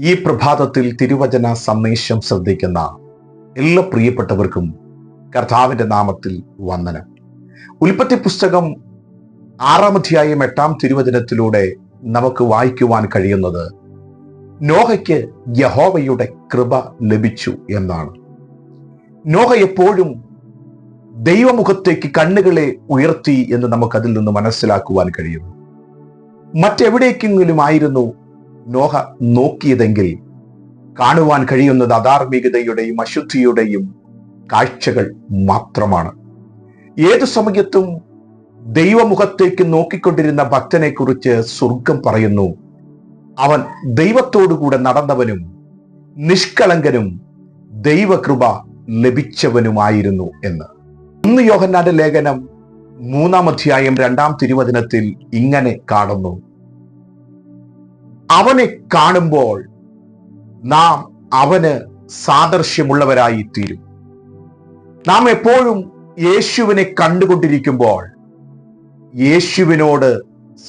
ഈ പ്രഭാതത്തിൽ തിരുവചന സന്ദേശം ശ്രദ്ധിക്കുന്ന എല്ലാ പ്രിയപ്പെട്ടവർക്കും കർത്താവിന്റെ നാമത്തിൽ വന്ദനം. ഉൽപ്പത്തി പുസ്തകം ആറാം അധ്യായം എട്ടാം തിരുവചനത്തിലൂടെ നമുക്ക് വായിക്കുവാൻ കഴിയുന്നത് നോഹയ്ക്ക് യഹോവയുടെ കൃപ ലഭിച്ചു എന്നാണ്. നോഹ എപ്പോഴും ദൈവമുഖത്തേക്ക് കണ്ണുകളെ ഉയർത്തി എന്ന് നമുക്കതിൽ നിന്ന് മനസ്സിലാക്കുവാൻ കഴിയുന്നു. മറ്റെവിടേക്കെങ്കിലും ആയിരുന്നു നോഹ നോക്കിയതെങ്കിൽ കാണുവാൻ കഴിയുന്നത് അധാർമികതയുടെയും അശുദ്ധിയുടെയും കാഴ്ചകൾ മാത്രമാണ്. ഏതു സമയത്തും ദൈവമുഖത്തേക്ക് നോക്കിക്കൊണ്ടിരുന്ന ഭക്തനെ കുറിച്ച് സ്വർഗം പറയുന്നു അവൻ ദൈവത്തോടുകൂടെ നടന്നവനും നിഷ്കളങ്കനും ദൈവകൃപ ലഭിച്ചവനുമായിരുന്നു എന്ന്. ഒന്ന് യോഹന്നാന്റെ ലേഖനം മൂന്നാം അധ്യായം രണ്ടാം തിരുവചനത്തിൽ ഇങ്ങനെ കാണുന്നു അവനെ കാണുമ്പോൾ നാം അവന് സാദർശ്യമുള്ളവരായി തീരും നാം എപ്പോഴും യേശുവിനെ കണ്ടുകൊണ്ടിരിക്കുമ്പോൾ യേശുവിനോട്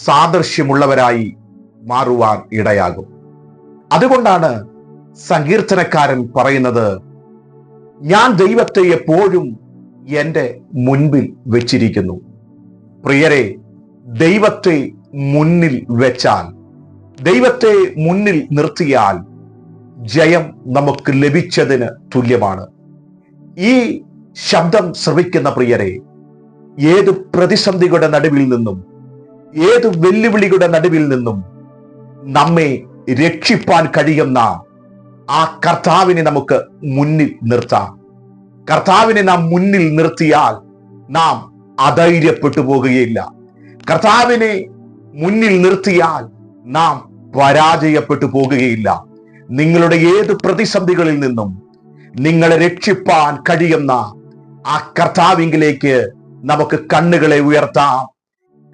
സാദൃശ്യമുള്ളവരായി മാറുവാൻ ഇടയാകും. അതുകൊണ്ടാണ് സങ്കീർത്തനക്കാരൻ പറയുന്നത് ഞാൻ ദൈവത്തെ എപ്പോഴും എന്റെ മുൻപിൽ വെച്ചിരിക്കുന്നു. പ്രിയരെ ദൈവത്തെ മുന്നിൽ വെച്ചാൽ ദൈവത്തെ മുന്നിൽ നിർത്തിയാൽ ജയം നമുക്ക് ലഭിച്ചതിന് തുല്യമാണ്. ഈ ശബ്ദം ശ്രവിക്കുന്ന പ്രിയരെ ഏത് പ്രതിസന്ധികളുടെ നടുവിൽ നിന്നും ഏത് വെല്ലുവിളികളുടെ നടുവിൽ നിന്നും നമ്മെ രക്ഷിപ്പാൻ കഴിയുന്ന ആ കർത്താവിനെ നമുക്ക് മുന്നിൽ നിർത്താം. കർത്താവിനെ നാം മുന്നിൽ നിർത്തിയാൽ നാം അധൈര്യപ്പെട്ടു പോകുകയില്ല. കർത്താവിനെ മുന്നിൽ നിർത്തിയാൽ നാം പരാജയപ്പെട്ടു പോകുകയില്ല. നിങ്ങളുടെ ഏത് പ്രതിസന്ധികളിൽ നിന്നും നിങ്ങളെ രക്ഷിപ്പാൻ കഴിയുന്ന ആ കർത്താവിങ്കിലേക്ക് നമുക്ക് കണ്ണുകളെ ഉയർത്താം.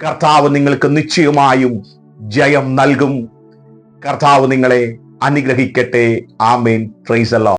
കർത്താവ് നിങ്ങൾക്ക് നിശ്ചയമായും ജയം നൽകും. കർത്താവ് നിങ്ങളെ അനുഗ്രഹിക്കട്ടെ. ആമേൻ. ഫ്രൈസലോ